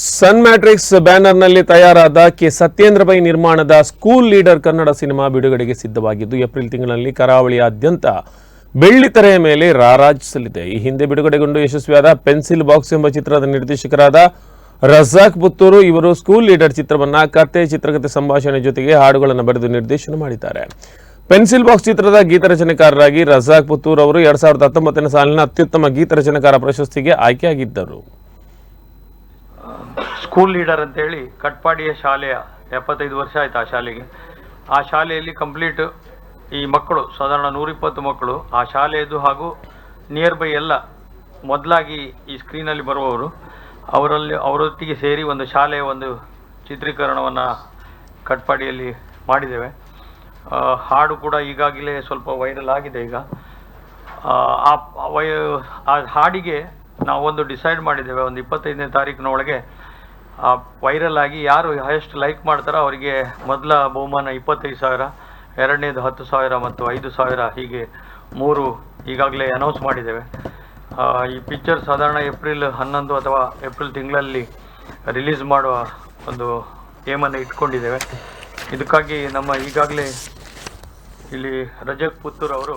ಸನ್ Matrix ಬ್ಯಾನರ್ನಲ್ಲಿ ತಯಾರಾದ K. Satyendra Pai ನಿರ್ಮಾಣದ ಸ್ಕೂಲ್ ಲೀಡರ್ ಕನ್ನಡ ಸಿನಿಮಾ ಬಿಡುಗಡೆಗೆ ಸಿದ್ಧವಾಗಿದ್ದು, ಏಪ್ರಿಲ್ ತಿಂಗಳಲ್ಲಿ ಕರಾವಳಿಯಾದ್ಯಂತ ಬೆಳ್ಳಿತೆರೆಯ ಮೇಲೆ ರಾರಾಜಿಸಲಿದೆ. ಈ ಹಿಂದೆ ಬಿಡುಗಡೆಗೊಂಡು ಯಶಸ್ವಿಯಾದ ಪೆನ್ಸಿಲ್ ಬಾಕ್ಸ್ ಎಂಬ ಚಿತ್ರದ ನಿರ್ದೇಶಕರಾದ ರಜಾಕ್ ಪುತ್ತೂರು ಇವರು ಸ್ಕೂಲ್ ಲೀಡರ್ ಚಿತ್ರವನ್ನ ಕತೆ ಚಿತ್ರಕಥೆ ಸಂಭಾಷಣೆ ಜೊತೆಗೆ ಹಾಡುಗಳನ್ನು ಬರೆದು ನಿರ್ದೇಶನ ಮಾಡಿದ್ದಾರೆ. ಪೆನ್ಸಿಲ್ ಬಾಕ್ಸ್ ಚಿತ್ರದ ಗೀತರಚನೆಕಾರರಾಗಿ ರಜಾಕ್ ಪುತ್ತೂರು ಅವರು ಎರಡ್ ಸಾವಿರದ ಹತ್ತೊಂಬತ್ತನೇ ಸಾಲಿನ ಅತ್ಯುತ್ತಮ ಗೀತರಚನೆಕಾರ ಪ್ರಶಸ್ತಿಗೆ ಆಯ್ಕೆಯಾಗಿದ್ದರು. ಸ್ಕೂಲ್ ಲೀಡರ್ ಅಂತೇಳಿ ಕಟ್ಪಾಡಿಯ ಶಾಲೆಯ ಎಪ್ಪತ್ತೈದು ವರ್ಷ ಆಯ್ತು ಆ ಶಾಲೆಗೆ. ಆ ಶಾಲೆಯಲ್ಲಿ ಕಂಪ್ಲೀಟ್ ಈ ಮಕ್ಕಳು ಸಾಧಾರಣ ನೂರಿಪ್ಪತ್ತು ಮಕ್ಕಳು ಆ ಶಾಲೆಯದು ಹಾಗೂ ನಿಯರ್ ಬೈ ಎಲ್ಲ ಮೊದಲಾಗಿ ಈ ಸ್ಕ್ರೀನಲ್ಲಿ ಬರುವವರು. ಅವರಲ್ಲಿ ಅವರೊಟ್ಟಿಗೆ ಸೇರಿ ಒಂದು ಶಾಲೆಯ ಒಂದು ಚಿತ್ರೀಕರಣವನ್ನು ಕಟ್ಪಾಡಿಯಲ್ಲಿ ಮಾಡಿದ್ದೇವೆ. ಹಾಡು ಕೂಡ ಈಗಾಗಲೇ ಸ್ವಲ್ಪ ವೈರಲ್ ಆಗಿದೆ ಈಗ. ಆ, ವೈ ಆ ಹಾಡಿಗೆ ನಾವೊಂದು ಡಿಸೈಡ್ ಮಾಡಿದ್ದೇವೆ. ಒಂದು ಇಪ್ಪತ್ತೈದನೇ ತಾರೀಕಿನ ಒಳಗೆ ವೈರಲ್ ಆಗಿ ಯಾರು ಹೈಯೆಸ್ಟ್ ಲೈಕ್ ಮಾಡ್ತಾರೋ ಅವರಿಗೆ ಮೊದಲ ಬಹುಮಾನ ಇಪ್ಪತ್ತೈದು ಸಾವಿರ, ಎರಡನೇದು ಹತ್ತು ಸಾವಿರ ಮತ್ತು ಐದು ಸಾವಿರ ಹೀಗೆ ಮೂರು ಈಗಾಗಲೇ ಅನೌನ್ಸ್ ಮಾಡಿದ್ದೇವೆ. ಈ ಪಿಕ್ಚರ್ ಸಾಧಾರಣ ಏಪ್ರಿಲ್ ಹನ್ನೊಂದು ಅಥವಾ ಏಪ್ರಿಲ್ ತಿಂಗಳಲ್ಲಿ ರಿಲೀಸ್ ಮಾಡುವ ಒಂದು ಏಮನ್ನು ಇಟ್ಕೊಂಡಿದ್ದೇವೆ. ಇದಕ್ಕಾಗಿ ನಮ್ಮ ಈಗಾಗಲೇ ಇಲ್ಲಿ ರಜಕ್ ಪುತ್ತೂರ್ ಅವರು